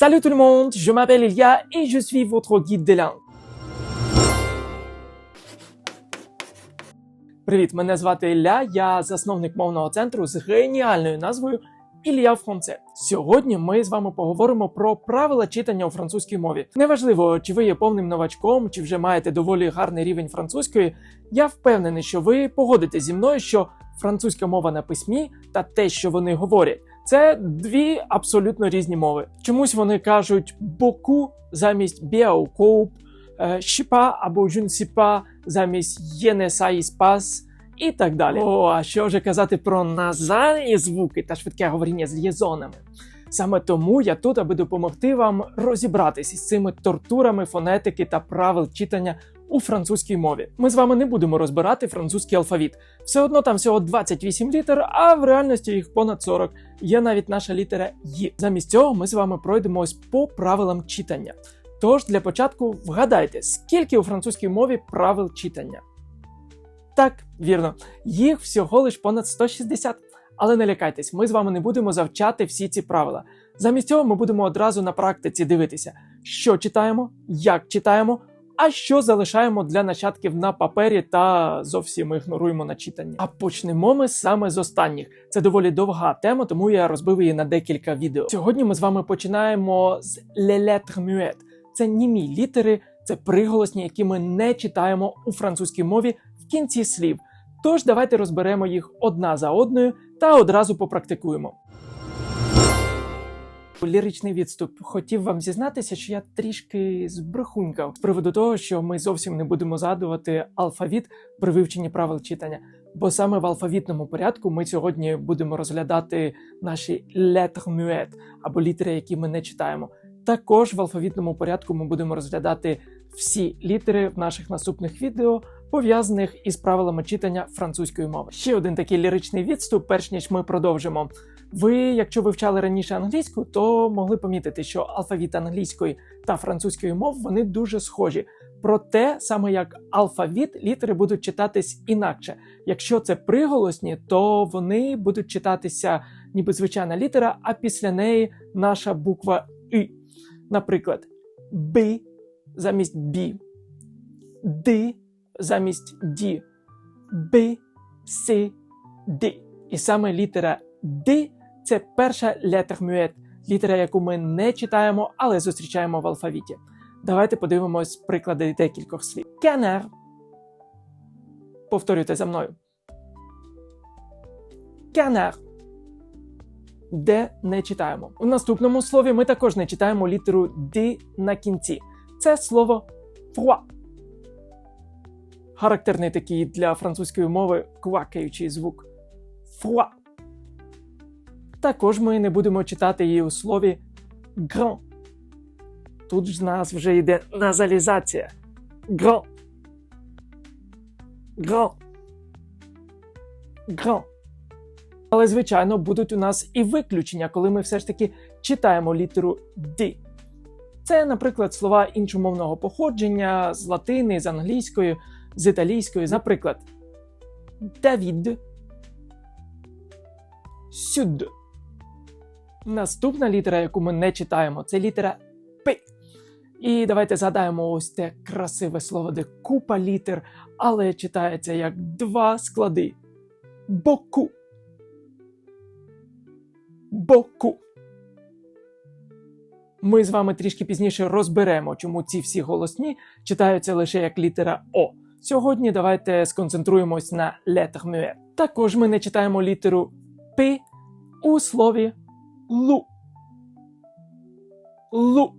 Salut tout le monde, je m'appelle Elia et je suis votre guide des langues. Привіт, мене звати Ілля, я засновник мовного центру з геніальною назвою Ілля Франце. Сьогодні ми з вами поговоримо про правила читання у французькій мові. Неважливо, чи ви є повним новачком, чи вже маєте доволі гарний рівень французької. Я впевнений, що ви погодитесь зі мною, що французька мова на письмі та те, що вони говорять, це дві абсолютно різні мови. Чомусь вони кажуть боку замість біаукоуп, щіпа або жунсіпа замість єнесаїспас і так далі. О, а що вже казати про назальні звуки та швидке говоріння з лєзонами. Саме тому я тут, аби допомогти вам розібратися з цими тортурами фонетики та правил читання у французькій мові. Ми з вами не будемо розбирати французький алфавіт. Все одно там всього 28 літер, а в реальності їх понад 40. Є навіть наша літера «Й». Замість цього ми з вами пройдемо ось по правилам читання. Тож для початку вгадайте, скільки у французькій мові правил читання. Так, вірно, їх всього лиш понад 160. Але не лякайтесь, ми з вами не будемо завчати всі ці правила. Замість цього ми будемо одразу на практиці дивитися, що читаємо, як читаємо, а що залишаємо для нащадків на папері та зовсім ігноруємо на читання. А почнемо ми саме з останніх. Це доволі довга тема, тому я розбив її на декілька відео. Сьогодні ми з вами починаємо з «les lettres muettes». Це німі літери, це приголосні, які ми не читаємо у французькій мові в кінці слів. Тож давайте розберемо їх одна за одною та одразу попрактикуємо. Ліричний відступ. Хотів вам зізнатися, що я трішки збрехунькав з приводу того, що ми зовсім не будемо згадувати алфавіт при вивченні правил читання. Бо саме в алфавітному порядку ми сьогодні будемо розглядати наші lettres або літери, які ми не читаємо. Також в алфавітному порядку ми будемо розглядати всі літери в наших наступних відео, пов'язаних із правилами читання французької мови. Ще один такий ліричний відступ, перш ніж ми продовжимо. Ви, якщо вивчали раніше англійську, то могли помітити, що алфавіт англійської та французької мов вони дуже схожі. Проте, саме як алфавіт, літери будуть читатись інакше. Якщо це приголосні, то вони будуть читатися ніби звичайна літера, а після неї наша буква «ü». Наприклад, «б» замість «бі», «д» замість «ді», «б», «с», «д». І саме літера «д» – це перша muette, літера, яку ми не читаємо, але зустрічаємо в алфавіті. Давайте подивимось приклади декількох слів. Canard. Повторюйте за мною. Canard. Де не читаємо. У наступному слові ми також не читаємо літеру «д» на кінці. Це слово froid. Характерний такий для французької мови квакаючий звук. Froid. Також ми не будемо читати її у слові grand. Тут ж нас вже йде назалізація. Grand. Grand. Grand. Але, звичайно, будуть у нас і виключення, коли ми все ж таки читаємо літеру D. Це, наприклад, слова іншомовного походження з латини, з англійської, з італійської. Наприклад, Давід. Сюд. Наступна літера, яку ми не читаємо, це літера П. І давайте згадаємо ось те красиве слово, де купа літер, але читається як два склади. Боку. Боку. Ми з вами трішки пізніше розберемо, чому ці всі голосні читаються лише як літера О. Сьогодні давайте сконцентруємось на lettre muette. Також ми не читаємо літеру П у слові лу. Лу.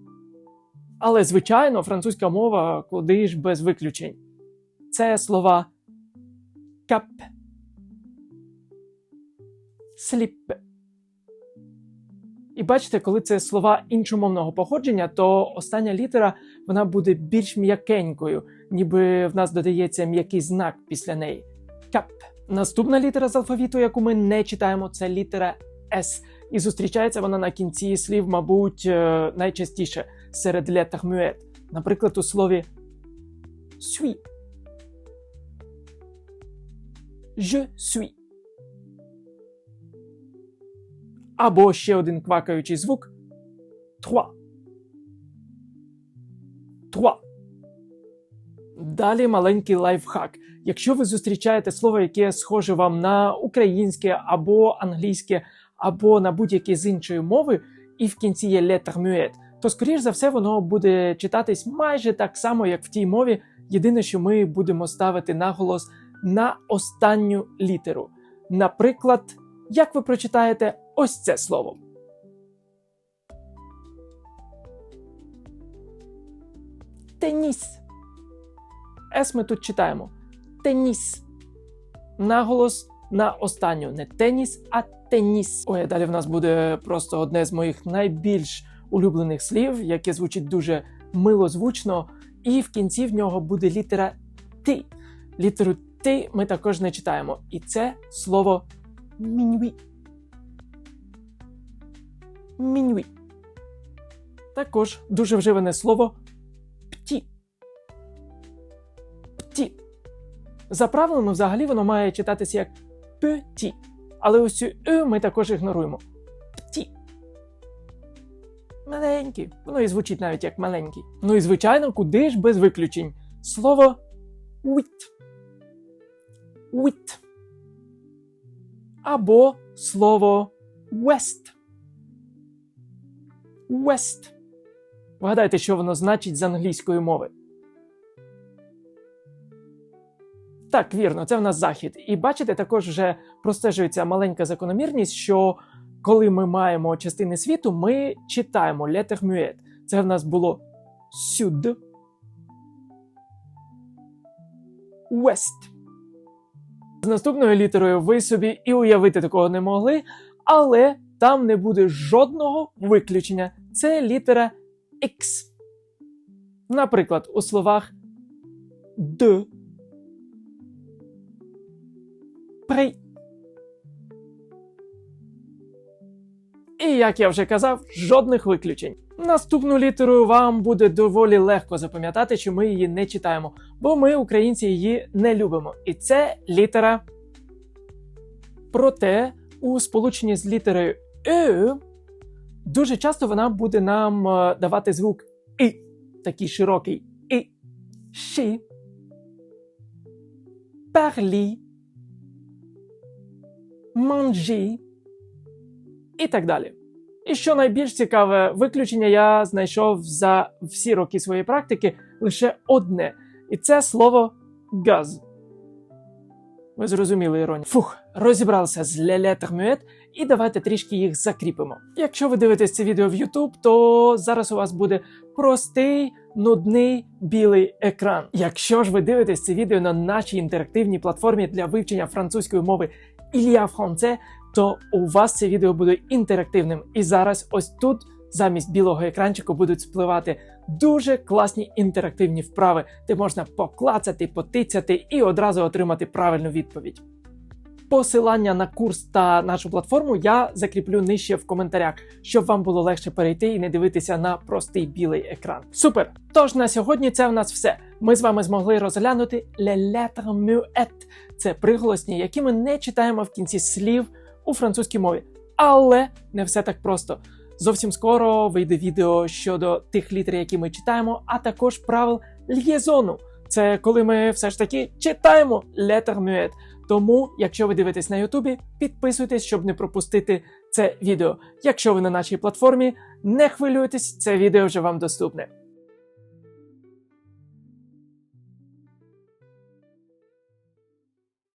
Але, звичайно, французька мова куди ж без виключень. Це слова кап, сліп. І бачите, коли це слова іншомовного походження, то остання літера вона буде більш м'якенькою, ніби в нас додається м'який знак після неї. Кап. Наступна літера з алфавіту, яку ми не читаємо, це літера С. І зустрічається вона на кінці слів, мабуть, найчастіше серед lettres muettes. Наприклад, у слові suis. Je suis. Або ще один квакаючий звук trois. 3. Далі маленький лайфхак. Якщо ви зустрічаєте слово, яке схоже вам на українське або англійське, або на будь-яке з іншої мови, і в кінці є летер мюет, то скоріш за все воно буде читатись майже так само, як в тій мові. Єдине, що ми будемо ставити наголос на останню літеру. Наприклад, як ви прочитаєте ось це слово. Теніс. С ми тут читаємо. Теніс. Наголос на останню. Не теніс, а теніс. Ой, далі в нас буде просто одне з моїх найбільш улюблених слів, яке звучить дуже милозвучно, і в кінці в нього буде літера Т. Літеру Т ми також не читаємо. І це слово міньві. Міньві. Також дуже вживане слово пті. Пті. За правилами, взагалі, воно має читатися як пті. Але ось цю «ю» ми також ігноруємо. Пті. Маленький. Воно і звучить навіть як маленький. Ну і звичайно, куди ж без виключень. Слово wit. Wit. Або слово west. West. Вгадайте, що воно значить з англійської мови. Так, вірно, це в нас захід. І бачите, також вже простежується маленька закономірність, що коли ми маємо частини світу, ми читаємо летер мюет. Це в нас було сюд, west. З наступною літерою ви собі і уявити такого не могли, але там не буде жодного виключення. Це літера X. Наприклад, у словах д, при. І як я вже казав, жодних виключень. Наступну літеру вам буде доволі легко запам'ятати, що ми її не читаємо, бо ми, українці, її не любимо. І це літера. Проте у сполученні з літерою Е дуже часто вона буде нам е, давати звук І, такий широкий І. Ші. Парлі. Манжі. І так далі. І що найбільш цікаве, виключення я знайшов за всі роки своєї практики лише одне, і це слово газ. Ви зрозуміли іронію. Фух, розібралися з лелетер мюет, і давайте трішки їх закріпимо. Якщо ви дивитесь це відео в YouTube, то зараз у вас буде простий, нудний білий екран. Якщо ж ви дивитесь це відео на нашій інтерактивній платформі для вивчення французької мови Ілля Франце, то у вас це відео буде інтерактивним. І зараз ось тут замість білого екранчику будуть спливати дуже класні інтерактивні вправи, де можна поклацати, потицяти і одразу отримати правильну відповідь. Посилання на курс та нашу платформу я закріплю нижче в коментарях, щоб вам було легше перейти і не дивитися на простий білий екран. Супер! Тож на сьогодні це в нас все. Ми з вами змогли розглянути «les lettres muettes» – це приголосні, які ми не читаємо в кінці слів у французькій мові. Але не все так просто. Зовсім скоро вийде відео щодо тих літер, які ми читаємо, а також правил л'єзону. Це коли ми все ж таки читаємо летер мюет. Тому, якщо ви дивитесь на Ютубі, підписуйтесь, щоб не пропустити це відео. Якщо ви на нашій платформі, не хвилюйтесь, це відео вже вам доступне.